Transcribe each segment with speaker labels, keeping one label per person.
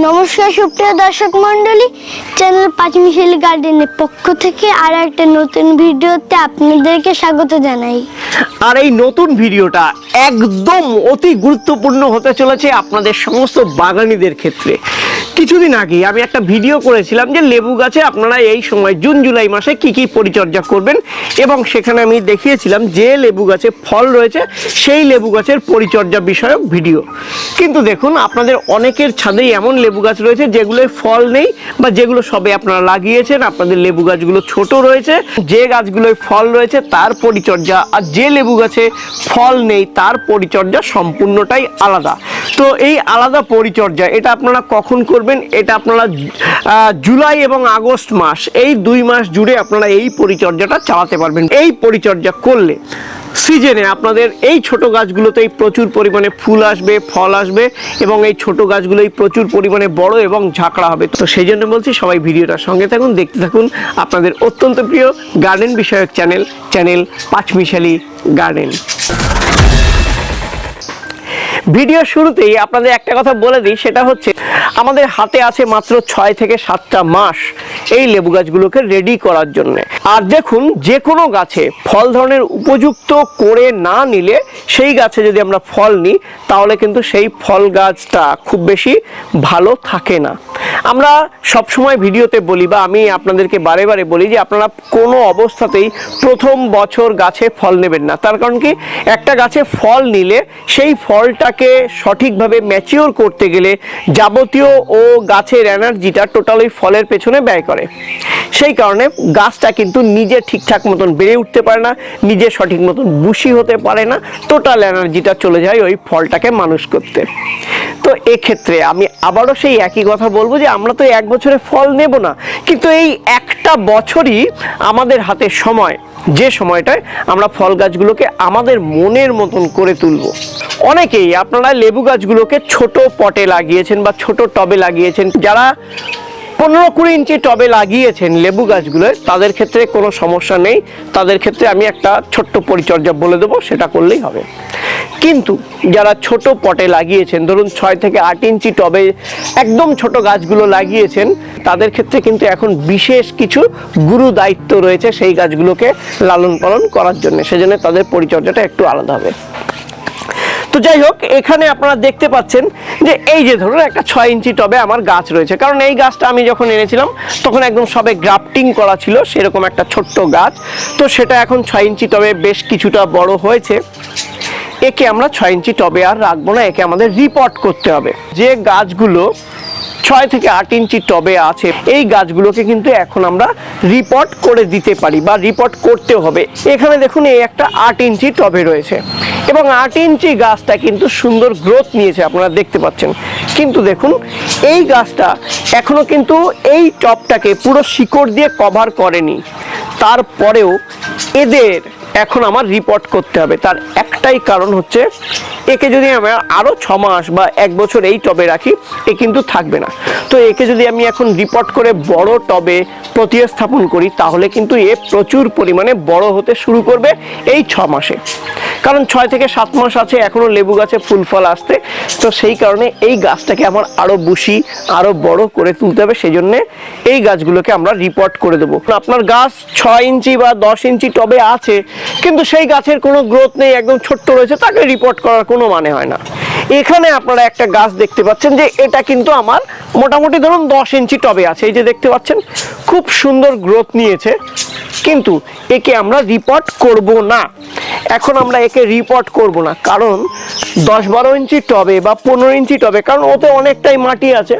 Speaker 1: নমস্কার, সুপ্রিয় দর্শক মণ্ডলী। চ্যানেল পাঁচমিশালি গার্ডেনের পক্ষ থেকে আর একটা নতুন ভিডিওতে আপনাদেরকে স্বাগত জানাই।
Speaker 2: আর এই নতুন ভিডিওটা একদম অতি গুরুত্বপূর্ণ হতে চলেছে আপনাদের সমস্ত বাগানীদের ক্ষেত্রে। কিছুদিন আগে আমি একটা ভিডিও করেছিলাম যে লেবু গাছে আপনারা এই সময় জুন, জুলাই মাসে কি কি পরিচর্যা করবেন এবং সেখানে আমি দেখিয়েছিলাম যে লেবু গাছে ফল রয়েছে, সেই লেবু গাছের পরিচর্যা বিষয়ক ভিডিও। কিন্তু দেখুন, আপনাদের অনেকের ছাদেই এমন লেবু গাছ রয়েছে যেগুলোর ফল নেই বা যেগুলো সবে আপনারা লাগিয়েছেন, আপনাদের লেবু গাছগুলো ছোট রয়েছে, যে গাছগুলোয় ফল রয়েছে তার পরিচর্যা আর যে লেবু গাছে ফল নেই তার পরিচর্যা সম্পূর্ণটাই আলাদা। তো এই আলাদা পরিচর্যা, এটা আপনারা কখন করবেন এটা আপনারা জুলাই এবং আগস্ট মাস, এই দুই মাস জুড়ে আপনারা এই পরিচর্যাটা চালাতে পারবেন। এই পরিচর্যা করলে সিজনে আপনাদের এই ছোট গাছগুলোতেই প্রচুর পরিমাণে ফুল আসবে, ফল আসবে এবং এই ছোট গাছগুলোই প্রচুর পরিমাণে বড় এবং ঝাঁকড়া হবে। তো সেই জন্য বলছি, সবাই ভিডিওটার সঙ্গে থাকুন, দেখতে থাকুন আপনাদের অত্যন্ত প্রিয় গার্ডেন বিষয়ক channel channel Panchmishali garden. Video শুরুতেই আপনাদের একটা কথা বলে দিই, সেটা হচ্ছে আমাদের হাতে আছে মাত্র ছয় থেকে সাতটা মাস এই লেবু গাছগুলোকে রেডি করার জন্য। আর দেখুন যে কোনো গাছে ফল ধরনের উপযুক্ত করে না নিলে সেই গাছে যদি আমরা ফল নিই, তাহলে কিন্তু সেই ফল গাছটা খুব বেশি ভালো থাকে না। আমরা সবসময় ভিডিওতে বলি বা আমি আপনাদেরকে বারে বারে বলি যে আপনারা কোনো অবস্থাতেই প্রথম বছর গাছে ফল নেবেন না। তার কারণ কি? একটা গাছে ফল নিলে সেই ফলটাকে সঠিকভাবে ম্যাচিওর করতে গেলে যাবতীয় ও গাছের এনার্জিটা টোটাল ওই ফলের পেছনে ব্যয় করে। সেই কারণে গাছটা কিন্তু নিজে ঠিকঠাক মতন বেড়ে উঠতে পারে না, নিজে সঠিক মতন বুশি হতে পারে না টোটাল এনার্জিটা চলে যায় ওই ফলটাকে মানুষ করতে। তো এক্ষেত্রে আমি আবারও সেই একই কথা বলব যে আমরা তো এক বছরে ফল নেব না। কিন্তু এই একটা বছরই আমাদের হাতে সময়। যে সময়টায় আমরা ফল গাছগুলোকে আমাদের মনের মতন করে তুলব। অনেকেই আপনারা লেবু গাছগুলোকে ছোট পটে লাগিয়েছেন বা ছোট টবে লাগিয়েছেন। যারা পনেরো কুড়ি ইঞ্চি টবে লাগিয়েছেন লেবু গাছগুলো, তাদের ক্ষেত্রে কোনো সমস্যা নেই। তাদের ক্ষেত্রে আমি একটা ছোট্ট পরিচর্যা বলে দেবো, সেটা করলেই হবে। কিন্তু যারা ছোট পটে লাগিয়েছেন, ধরুন ছয় থেকে আট ইঞ্চি টবে একদম ছোট গাছগুলো লাগিয়েছেন, তাদের ক্ষেত্রে কিন্তু এখন বিশেষ কিছু গুরু দায়িত্ব রয়েছে সেই গাছগুলোকে লালন পালন করার জন্য। সেজন্য তাদের পরিচর্যাটা একটু আলাদা হবে। তো যাই হোক, এখানে আপনারা দেখতে পাচ্ছেন যে এই যে ধরুন একটা ছয় ইঞ্চি টবে আমার গাছ রয়েছে। কারণ এই গাছটা আমি যখন এনেছিলাম, তখন একদম সবে গ্রাফটিং করা ছিল সেরকম একটা ছোট্ট গাছ। তো সেটা এখন ছয় ইঞ্চি টবে বেশ কিছুটা বড় হয়েছে। একে আমরা ছয় ইঞ্চি টবে আর রাখব না, একে আমাদের রিপোর্ট করতে হবে। যে গাছগুলো ছয় থেকে আট ইঞ্চি টবে আছে। এই গাছগুলোকে কিন্তু এখন আমরা রিপোর্ট করে দিতে পারি বা রিপোর্ট করতে হবে। এখানে দেখুন এই একটা আট ইঞ্চি টবে রয়েছে। এবং আট ইঞ্চি গাছটা কিন্তু সুন্দর গ্রোথ নিয়েছে, আপনারা দেখতে পাচ্ছেন। কিন্তু দেখুন, এই গাছটা এখনও কিন্তু এই টবটাকে পুরো শিকড় দিয়ে কভার করেনি। তারপরেও এদের এখন আমার রিপোর্ট করতে হবে। তার একটাই কারণ হচ্ছে, একে যদি আমরা আরও ছ মাস বা এক বছর এই টবে রাখি, এ কিন্তু থাকবে না। তো একে যদি আমি এখন রিপোর্ট করে বড় টবে প্রতিস্থাপন করি, তাহলে কিন্তু এ প্রচুর পরিমাণে বড় হতে শুরু করবে এই ছ মাসে। কারণ ছয় থেকে সাত মাস আছে, এখনও লেবু গাছে ফুল ফল আসতে। তো সেই কারণে এই গাছটাকে আমার আরও বুশি, আরও বড় করে তুলতে হবে। সেই জন্য এই গাছগুলোকে আমরা রিপোর্ট করে দেবো। আপনার গাছ ছয় ইঞ্চি বা দশ ইঞ্চি টবে আছে কিন্তু সেই গাছের কোনো গ্রোথ নেই, একদম ছোট্ট রয়েছে, তাকে রিপোর্ট করার কোনো মানে হয় না। এখানে আপনারা একটা গাছ দেখতে পাচ্ছেন যে এটা কিন্তু আমার মোটামুটি ধরুন দশ ইঞ্চি টবে আছে, এই যে দেখতে পাচ্ছেন, খুব সুন্দর গ্রোথ নিয়েছে, কিন্তু একে আমরা রিপোর্ট করব না। এখন আমরা একে রিপোর্ট করব না, কারণ দশ বারো ইঞ্চি টবে বা পনেরো ইঞ্চি টবে, কারণ ওতে অনেকটাই মাটি আছে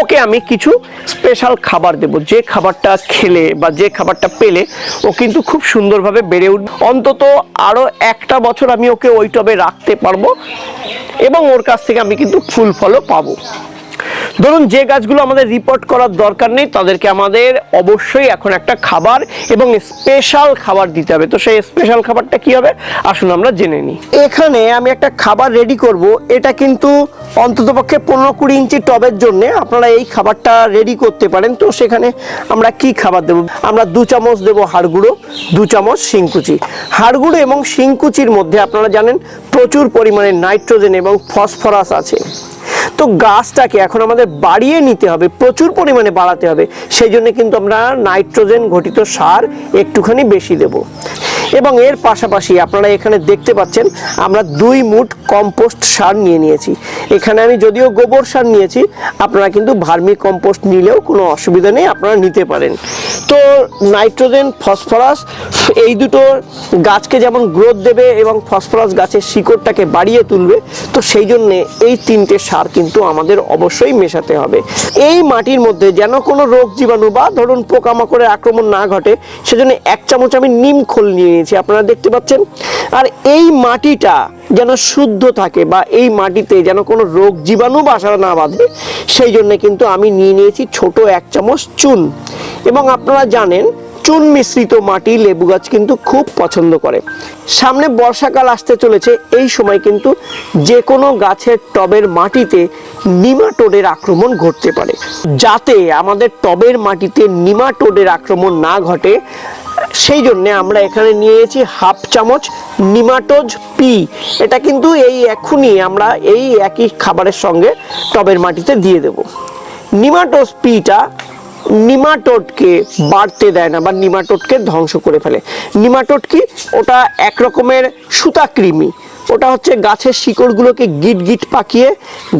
Speaker 2: ওকে আমি কিছু স্পেশাল খাবার দেব। যে খাবারটা খেলে বা যে খাবারটা পেলে ও কিন্তু খুব সুন্দরভাবে বেড়ে উঠবে। অন্তত আরও একটা বছর আমি ওকে ওই টবে রাখতে পারব এবং ওর কাছ থেকে আমি কিন্তু ফুল ফলও পাবো। ধরুন যে গাছগুলো আমাদের রিপোর্ট করার দরকার নেই, তাদেরকে আমাদের অবশ্যই এখন একটা খাবার এবং স্পেশাল খাবার দিতে হবে। তো সেই স্পেশাল খাবারটা কি হবে? আসুন আমরা জেনে নিই। এখানে আমি একটা খাবার রেডি করব। এটা কিন্তু অন্ততপক্ষে পনেরো কুড়ি ইঞ্চি টবের জন্য আপনারা এই খাবারটা রেডি করতে পারেন। তো সেখানে আমরা কি খাবার দেবো? আমরা দু চামচ দেবো হাড়গুঁড়ো, দু চামচ শিংকুচি। হাড়গুঁড়ো এবং শিংকুচির মধ্যে আপনারা জানেন প্রচুর পরিমাণে নাইট্রোজেন এবং ফসফরাস আছে। তো গাছটাকে এখন আমাদের বাড়িয়ে নিতে হবে, প্রচুর পরিমাণে বাড়াতে হবে। সেই জন্য কিন্তু আমরা নাইট্রোজেন ঘটিত সার একটুখানি বেশি দেব। এবং এর পাশাপাশি আপনারা এখানে দেখতে পাচ্ছেন, আমরা দুই মুঠ কম্পোস্ট সার নিয়ে নিয়েছি। এখানে আমি যদিও গোবর সার নিয়েছি, আপনারা কিন্তু ভার্মি কম্পোস্ট নিলেও কোনো অসুবিধা নেই, আপনারা নিতে পারেন। তো নাইট্রোজেন, ফসফরাস, এই দুটো গাছকে যেমন গ্রোথ দেবে এবং ফসফরাস গাছের শিকড়টাকে বাড়িয়ে তুলবে, তো সেই জন্যে এই তিনটে সার কিন্তু আমাদের অবশ্যই মেশাতে হবে। এই মাটির মধ্যে যেন কোনো রোগ জীবাণু বা ধরুন পোকামাকড়ের আক্রমণ না ঘটে, সেজন্য এক চামচ আমি নিম খোল নিয়ে নিয়েছি, আপনারা দেখতে পাচ্ছেন। আর এই মাটিটা যেন শুদ্ধ থাকে বা এই মাটিতে যেন কোনো রোগ জীবাণু বাসা না বাঁধে, সেই জন্য কিন্তু আমি নিয়ে নিয়েছি ছোট এক চামচ চুন। এবং আপনারা জানেন, চুন মিশ্রিত মাটি লেবু গাছ কিন্তু খুব পছন্দ করে। সামনে বর্ষাকাল আসতে চলেছে, এই সময় কিন্তু যে কোনো গাছের টবের মাটিতে নিমাটোডের আক্রমণ ঘটতে পারে। যাতে আমাদের টবের মাটিতে নিমাটোডের আক্রমণ না ঘটে সেই জন্যে আমরা এখানে নিয়েছি হাফ চামচ নিমাটোজ পি। এটা কিন্তু এই এখনই আমরা এই একই খাবারের সঙ্গে টবের মাটিতে দিয়ে দেব। নিমাটোজ পিটা নিমাটোটকে বাড়তে দেয় না বা নিমাটোটকে ধ্বংস করে ফেলে। নিমাটোট কি? ওটা এক রকমের সুতাকৃমি ওটা হচ্ছে গাছের শিকড়গুলোকে গিট গিট পাকিয়ে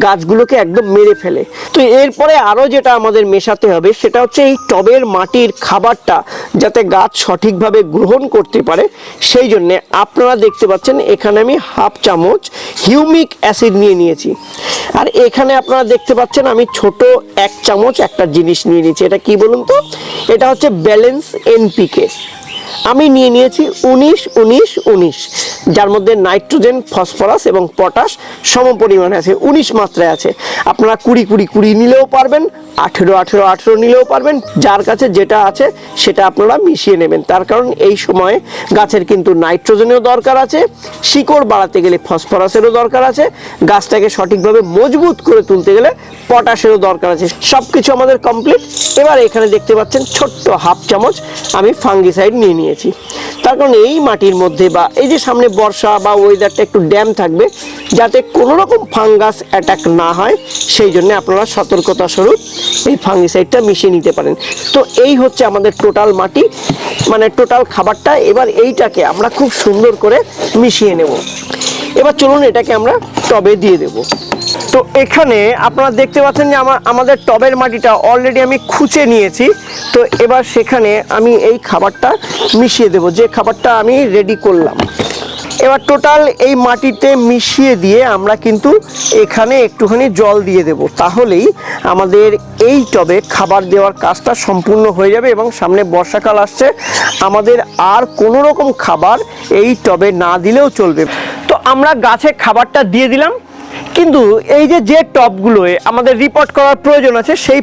Speaker 2: গাছগুলোকে একদম মেরে ফেলে। তো এরপরে আরও যেটা আমাদের মেশাতে হবে, সেটা হচ্ছে এই টবের মাটির খাবারটা যাতে গাছ সঠিকভাবে গ্রহণ করতে পারে। সেই জন্যে আপনারা দেখতে পাচ্ছেন, এখানে আমি হাফ চামচ হিউমিক অ্যাসিড নিয়ে নিয়েছি। আর এখানে আপনারা দেখতে পাচ্ছেন, আমি ছোট এক চামচ একটা জিনিস নিয়ে নিয়েছি। এটা কি বলুন তো? এটা হচ্ছে ব্যালেন্স এনপিকে। আমি নিয়ে নিয়েছি উনিশ উনিশ উনিশ, যার মধ্যে নাইট্রোজেন, ফসফরাস এবং পটাশ সম পরিমাণে আছে, উনিশ মাত্রায় আছে। আপনারা কুড়ি কুড়ি কুড়ি নিলেও পারবেন, আঠেরো আঠেরো আঠেরো নিলেও পারবেন, যার কাছে যেটা আছে সেটা আপনারা মিশিয়ে নেবেন। তার কারণ এই সময়ে গাছের কিন্তু নাইট্রোজেনেরও দরকার আছে, শিকড় বাড়াতে গেলে ফসফরাসেরও দরকার আছে, গাছটাকে সঠিকভাবে মজবুত করে তুলতে গেলে পটাশেরও দরকার আছে। সব কিছু আমাদের কমপ্লিট এবার এখানে দেখতে পাচ্ছেন ছোট্ট হাফ চামচ আমি ফাঙ্গিসাইড নিয়ে নিয়েছি তার কারণ এই মাটির মধ্যে বা এই যে সামনে বর্ষা বা ওয়েদারটা একটু ড্যাম থাকবে, যাতে কোনো রকম ফাঙ্গাস অ্যাটাক না হয়, সেই জন্য আপনারা সতর্কতা স্বরূপ এই ফাঙ্গিসাইডটা মিশিয়ে নিতে পারেন। তো এই হচ্ছে আমাদের টোটাল মাটি মানে টোটাল খাবারটা। এবার এইটাকে আমরা খুব সুন্দর করে মিশিয়ে নেব। এবার চলুন এটাকে আমরা টবে দিয়ে দেব। তো এখানে আপনারা দেখতে পাচ্ছেন যে আমার, আমাদের টবের মাটিটা অলরেডি আমি খুঁচে নিয়েছি। তো এবার সেখানে আমি এই খাবারটা মিশিয়ে দেব, যে খাবারটা আমি রেডি করলাম। এবার টোটাল এই মাটিতে মিশিয়ে দিয়ে আমরা কিন্তু এখানে একটুখানি জল দিয়ে দেব। তাহলেই আমাদের এই টবে খাবার দেওয়ার কাজটা সম্পূর্ণ হয়ে যাবে এবং সামনে বর্ষাকাল আসছে। আমাদের আর কোনো রকম খাবার এই টবে না দিলেও চলবে। আমরা গাছে খাবারটা দিয়ে দিলাম। কিন্তু এই যে যে টপগুলোয় আমাদের রিপোর্ট করার প্রয়োজন আছে, সেই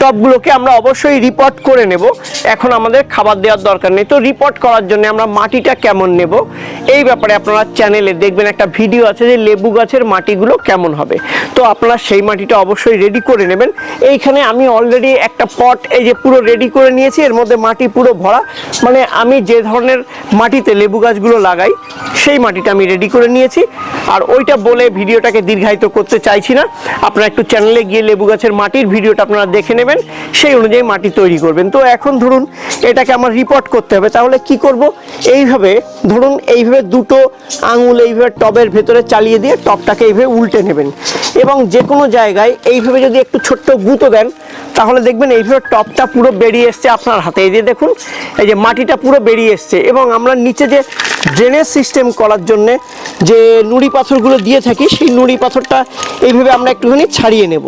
Speaker 2: টপগুলোকে আমরা অবশ্যই রিপোর্ট করে নেব। এখন আমাদের খাবার দেওয়ার দরকার নেই। তো রিপোর্ট করার জন্য আমরা মাটিটা কেমন নেব? এই ব্যাপারে আপনারা চ্যানেলে দেখবেন একটা ভিডিও আছে যে, লেবু গাছের মাটিগুলো কেমন হবে। তো আপনারা সেই মাটিটা অবশ্যই রেডি করে নেবেন। এইখানে আমি অলরেডি একটা পট এই যে পুরো রেডি করে নিয়েছি। এর মধ্যে মাটি পুরো ভরা। মানে আমি যে ধরনের মাটিতে লেবু গাছগুলো লাগাই, সেই মাটিটা আমি রেডি করে নিয়েছি। আর ওইটা বলে ভিডিওটাকে দীর্ঘায়িত করতে চাইছি না। আপনারা একটু চ্যানেলে গিয়ে লেবু গাছের মাটির ভিডিওটা আপনারা দেখে নেবেন, সেই অনুযায়ী মাটি তৈরি করবেন। তো এখন ধরুন এটাকে আমার রিপোর্ট করতে হবে, তাহলে কি করব? এইভাবে, ধরুন এইভাবে দুটো আঙুল এইভাবে টবের ভেতরে চালিয়ে দিয়ে টবটাকে এইভাবে উল্টে নেবেন। এবং যে কোনো জায়গায় এইভাবে যদি একটু ছোট্ট গুঁতো দেন, তাহলে দেখবেন এইভাবে টপটা পুরো বেরিয়ে এসছে আপনার হাতে। এই যে দেখুন, এই যে মাটিটা পুরো বেরিয়ে এসছে। এবং আমরা নিচে যে ড্রেনেজ সিস্টেম করার জন্যে যে নুড়ি পাথরগুলো দিয়ে থাকি, সেই নুড়ি পাথরটা এইভাবে আমরা একটুখানি ছাড়িয়ে নেব।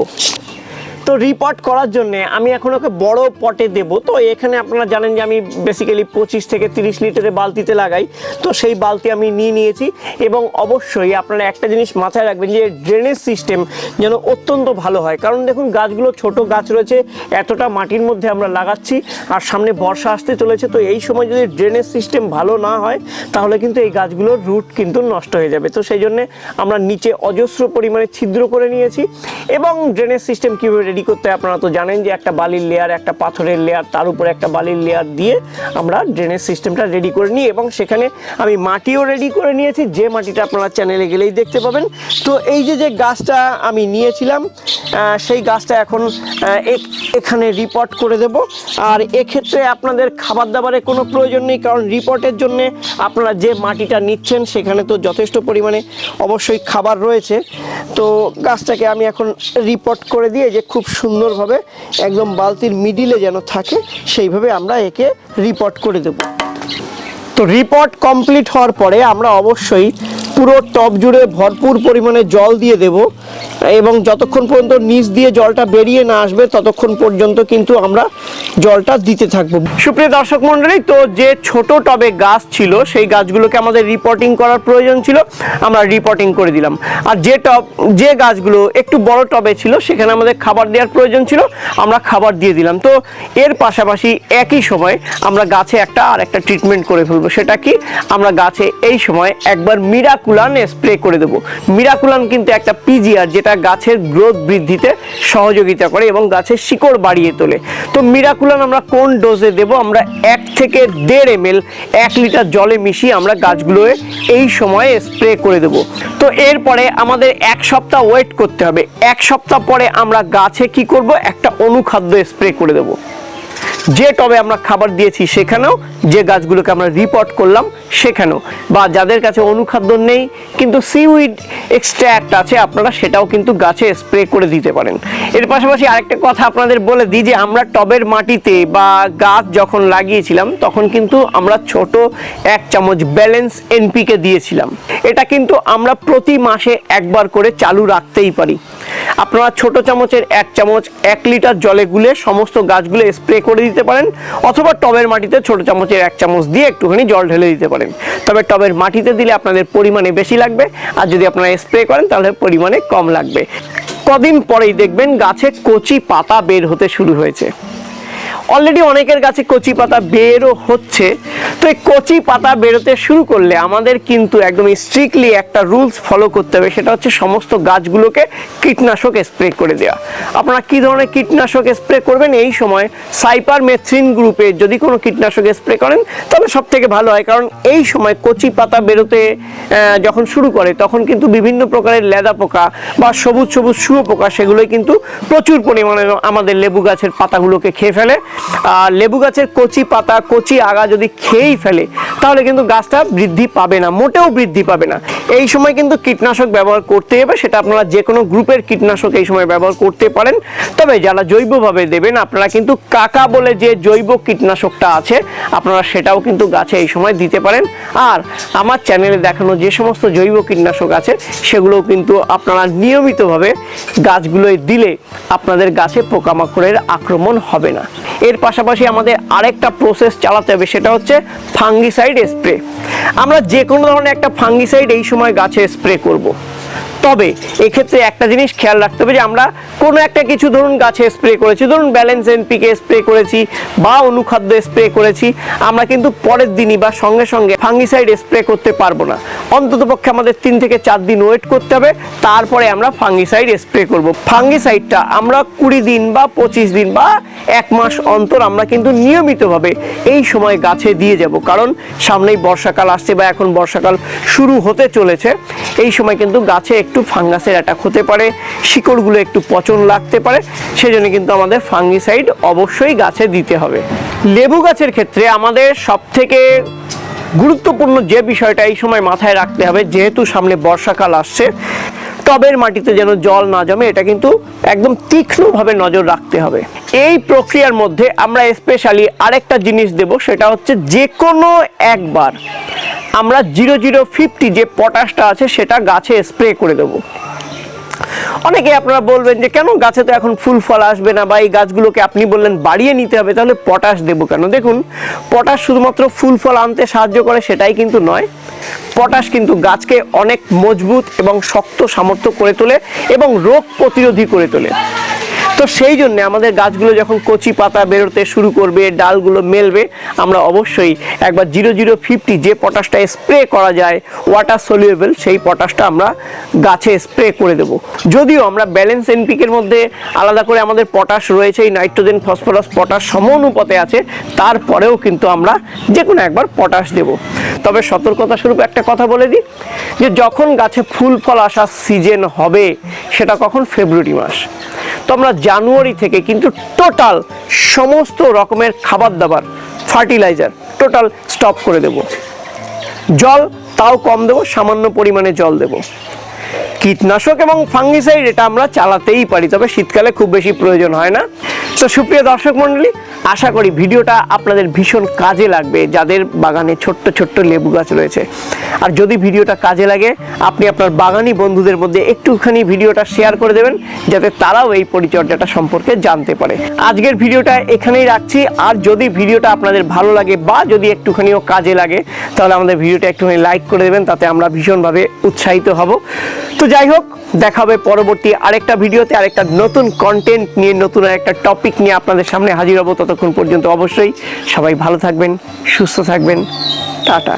Speaker 2: তো রিপোর্ট করার জন্য আমি এখন ওকে বড় পটে দেব। তো এখানে আপনারা জানেন যে আমি বেসিক্যালি পঁচিশ থেকে তিরিশ লিটারের বালতিতে লাগাই। তো সেই বালতি আমি নিয়ে নিয়েছি এবং অবশ্যই আপনারা একটা জিনিস মাথায় রাখবেন যে ড্রেনেজ সিস্টেম যেন অত্যন্ত ভালো হয়। কারণ দেখুন, গাছগুলো ছোট গাছ রয়েছে, এতটা মাটির মধ্যে আমরা লাগাচ্ছি আর সামনে বর্ষা আসতে চলেছে। তো এই সময় যদি ড্রেনেজ সিস্টেম ভালো না হয়, তাহলে কিন্তু এই গাছগুলোর রুট কিন্তু নষ্ট হয়ে যাবে। তো সেই জন্যে আমরা নিচে অজস্র পরিমাণে ছিদ্র করে নিয়েছি এবং ড্রেনেজ সিস্টেম কীভাবে রেডি করতে আপনারা তো জানেন যে একটা বালির লেয়ার একটা পাথরের লেয়ার তার উপরে একটা বালির লেয়ার দিয়ে আমরা ড্রেনেজ সিস্টেমটা রেডি করে নিই এবং সেখানে আমি মাটিও রেডি করে নিয়েছি। যে মাটিটা আপনারা চ্যানেলে গেলেই দেখতে পাবেন। তো এই যে যে গাছটা আমি নিয়েছিলাম সেই গাছটা এখন এখানে রিপোর্ট করে দেব। আর এক্ষেত্রে আপনাদের খাবার দাবারের কোনো প্রয়োজন নেই, কারণ রিপোর্টের জন্য আপনারা যে মাটিটা নিচ্ছেন, সেখানে তো যথেষ্ট পরিমাণে অবশ্যই খাবার রয়েছে। তো গাছটাকে আমি এখন রিপোর্ট করে দিয়ে যে খুব সুন্দরভাবে একদম বালতির মিডিলে যেন থাকে, সেইভাবে আমরা একে রিপোর্ট করে দেব। তো রিপোর্ট কমপ্লিট হওয়ার পরে আমরা অবশ্যই পুরো টব জুড়ে ভরপুর পরিমাণে জল দিয়ে দেব। এবং যতক্ষণ পর্যন্ত নিচ দিয়ে জলটা বেরিয়ে না আসবে, ততক্ষণ পর্যন্ত কিন্তু আমরা জলটা দিতে থাকব। সুপ্রিয় দর্শক মণ্ডলী, তো যে ছোট টবে গাছ ছিল, সেই গাছগুলোকে আমাদের রিপোর্টিং করার প্রয়োজন ছিল, আমরা রিপোর্টিং করে দিলাম। আর যে টব, যে গাছগুলো একটু বড় টবে ছিল, সেখানে আমাদের খাবার দেওয়ার প্রয়োজন ছিল, আমরা খাবার দিয়ে দিলাম। তো এর পাশাপাশি একই সময় আমরা গাছে একটা আর একটা ট্রিটমেন্ট করে ফেলব। সেটা কি? আমরা গাছে এই সময় একবার মিরাকুলান স্প্রে করে দেবো। মিরাকুলান কিন্তু একটা পিজিআর যেটা গাছের গ্রোথ বৃদ্ধিতে সহযোগিতা করে এবং গাছের শিকড় বাড়িয়ে তোলে। তো মিরাকুলান আমরা কোন ডোজে দেব? আমরা এক থেকে দেড় এম এল এক লিটার জলে মিশিয়ে আমরা গাছগুলোয় এই সময়ে স্প্রে করে দেব। তো এরপরে আমাদের এক সপ্তাহ ওয়েট করতে হবে। এক সপ্তাহ পরে আমরা গাছে কি করব? একটা অনুখাদ্য স্প্রে করে দেবো। যে টবে আমরা খাবার দিয়েছি সেখানেও, যে গাছগুলোকে আমরা রিপোর্ট করলাম সেখানেও। বা যাদের কাছে অনুখাদ্য নেই, কিন্তু সিউইড এক্সট্র্যাক্ট আছে, আপনারা সেটাও কিন্তু গাছে স্প্রে করে দিতে পারেন। এর পাশাপাশি আরেকটা কথা আপনাদের বলে দিই যে, আমরা টবের মাটিতে বা গাছ যখন লাগিয়েছিলাম, তখন কিন্তু আমরা ছোট এক চামচ ব্যালেন্স এনপিকে দিয়েছিলাম। এটা কিন্তু আমরা প্রতি মাসে একবার করে চালু রাখতেই পারি। আপনারা ছোট চামচের এক চামচ, এক লিটার জলে গুলে সমস্ত গাছগুলো স্প্রে করে দিতে পারেন, অথবা টবের মাটিতে ছোট চামচের এক চামচ দিয়ে একটুখানি জল ঢেলে দিতে পারেন। তবে টবের মাটিতে দিলে আপনাদের পরিমাণে বেশি লাগবে, আর যদি আপনারা স্প্রে করেন তাহলে পরিমাণে কম লাগবে। কদিন পরেই দেখবেন গাছে কচি পাতা বের হতে শুরু হয়েছে। অলরেডি অনেকের কাছে কচি পাতা বেরও হচ্ছে। তো এই কচি পাতা বেরোতে শুরু করলে আমাদের কিন্তু একদম স্ট্রিক্টলি একটা রুলস ফলো করতে হবে। সেটা হচ্ছে সমস্ত গাছগুলোকে কীটনাশক স্প্রে করে দেওয়া আপনারা কি ধরনের কীটনাশক স্প্রে করবেন? এই সময় সাইপার মেথ্রিন গ্রুপের যদি কোনো কীটনাশক স্প্রে করেন, তাহলে সব থেকে ভালো হয়। কারণ এই সময় কচি পাতা বেরোতে যখন শুরু করে, তখন কিন্তু বিভিন্ন প্রকারের লেদা পোকা বা সবুজ সবুজ শুয়ো পোকা সেগুলোই কিন্তু প্রচুর পরিমাণে আমাদের লেবু গাছের পাতাগুলোকে খেয়ে ফেলে। লেবু গাছের কচি পাতা, কচি আগা যদি খেয়েই ফেলে, তাহলে কিন্তু গাছটা বৃদ্ধি পাবে না, মোটেও বৃদ্ধি পাবে না। এই সময় কিন্তু কীটনাশক ব্যবহার করতে হবে, সেটা আপনারা যে কোনো গ্রুপের কীটনাশক এই সময় ব্যবহার করতে পারেন। তবে যারা জৈবভাবে দেবেন, আপনারা কিন্তু কাকা বলে যে জৈব কীটনাশকটা আছে, আপনারা সেটাও কিন্তু গাছে এই সময় দিতে পারেন। আর আমার চ্যানেলে দেখানো যে সমস্ত জৈব কীটনাশক আছে, সেগুলোও কিন্তু আপনারা নিয়মিতভাবে গাছগুলোয় দিলে আপনাদের গাছে পোকামাকড়ের আক্রমণ হবে না। এর পাশাপাশি আমাদের আরেকটা প্রসেস চালাতে হবে, সেটা হচ্ছে ফাঙ্গিসাইড স্প্রে আমরা যে কোনো ধরনের একটা ফাঙ্গিসাইড এই সময় গাছে স্প্রে করব। তবে এক্ষেত্রে একটা জিনিস খেয়াল রাখতে হবে যে আমরা কোনো একটা কিছু ধরুন গাছে স্প্রে করেছি, ধরুন ব্যালেন্স এনপিকে স্প্রে করেছি বা অনুখাদ্য স্প্রে করেছি, আমরা কিন্তু পরের দিনই বা সঙ্গে সঙ্গে ফাঙ্গিসাইড স্প্রে করতে পারব না। অন্তত পক্ষে আমাদের তিন থেকে চার দিন ওয়েট করতে হবে, তারপরে আমরা ফাঙ্গিসাইড স্প্রে করব। ফাঙ্গিসাইডটা আমরা কুড়ি দিন বা পঁচিশ দিন বা এক মাস অন্তর আমরা কিন্তু নিয়মিতভাবে এই সময় গাছে দিয়ে যাব। কারণ সামনেই বর্ষাকাল আসছে বা এখন বর্ষাকাল শুরু হতে চলেছে, এই সময় কিন্তু গাছে একটু ফাঙ্গাসের অ্যাটাক হতে পারে, শিকড়গুলো একটু পচন লাগতে পারে, সেজন্য কিন্তু আমাদের ফাঙ্গিসাইড অবশ্যই গাছে দিতে হবে। লেবু গাছের ক্ষেত্রে আমাদের সব থেকে গুরুত্বপূর্ণ যে বিষয়টা এই সময় মাথায় রাখতে হবে, যেহেতু সামনে বর্ষাকাল আসছে, টবের মাটিতে যেন জল না জমে, এটা কিন্তু একদম তীক্ষ্ণভাবে নজর রাখতে হবে। এই প্রক্রিয়ার মধ্যে আমরা স্পেশালি আরেকটা জিনিস দেব, সেটা হচ্ছে যে কোনো একবার আমরা জিরো জিরো ফিফটি যে পটাশটা আছে সেটা গাছে স্প্রে করে দেবো। অনেকে আপনারা বলবেন যে কেন গাছে তো এখন ফুল ফল আসবে না বা এই গাছগুলোকে আপনি বললেন বাড়িয়ে নিতে হবে, তাহলে পটাশ দেবো কেন? দেখুন, পটাশ শুধুমাত্র ফুল ফল আনতে সাহায্য করে সেটাই কিন্তু নয়। পটাশ কিন্তু গাছকে অনেক মজবুত এবং শক্ত সামর্থ্য করে তোলে এবং রোগ প্রতিরোধী করে তোলে। তো সেই জন্য আমাদের গাছগুলো যখন কচি পাতা বেরোতে শুরু করবে, ডালগুলো মেলবে, আমরা অবশ্যই একবার জিরো জিরো ফিফটি যে পটাশটা স্প্রে করা যায় ওয়াটার সলিউবেল সেই পটাশটা আমরা গাছে স্প্রে করে দেব। যদিও আমরা ব্যালেন্স এনপিকের মধ্যে আলাদা করে আমাদের পটাশ রয়েছে এই নাইট্রোজেন ফসফরাস পটাশ সমানুপাতে আছে, তারপরেও কিন্তু আমরা যে কোনো একবার পটাশ দেব। তবে সতর্কতা স্বরূপ একটা কথা বলে দিই, যে যখন গাছে ফুল ফল আসার সিজন হবে, সেটা কখন? ফেব্রুয়ারি মাস। তো আমরা জানুয়ারি থেকে কিন্তু টোটাল সমস্ত রকমের খাবার দাবার, ফার্টিলাইজার টোটাল স্টপ করে দেব। জল তাও কম দেব, সামান্য পরিমাণে জল দেব। কীটনাশক এবং ফাঙ্গিসাইড এটা আমরা চালাতেই পারি, তবে শীতকালে খুব বেশি প্রয়োজন হয় না। তো সুপ্রিয় দর্শক মণ্ডলী, আশা করি ভিডিওটা আপনাদের ভীষণ কাজে লাগবে, যাদের বাগানে ছোট্ট ছোট্ট লেবু গাছ রয়েছে। আর যদি ভিডিওটা কাজে লাগে, আপনি আপনার বাগানি বন্ধুদের মধ্যে একটুখানি ভিডিওটা শেয়ার করে দেবেন, যাতে তারাও এই পরিচর্যাটা সম্পর্কে জানতে পারে। আজকের ভিডিওটা এখানেই রাখছি। আর যদি ভিডিওটা আপনাদের ভালো লাগে বা যদি একটুখানিও কাজে লাগে, তাহলে আমাদের ভিডিওটা একটুখানি লাইক করে দেবেন, তাতে আমরা ভীষণভাবে উৎসাহিত হব। তো যাই হোক, দেখা হবে পরবর্তী আরেকটা ভিডিওতে আরেকটা নতুন কন্টেন্ট নিয়ে, নতুন একটা টপিক নিয়ে আপনাদের সামনে হাজির হব ততক্ষণ পর্যন্ত অবশ্যই। সবাই ভালো থাকবেন, সুস্থ থাকবেন। টাটা।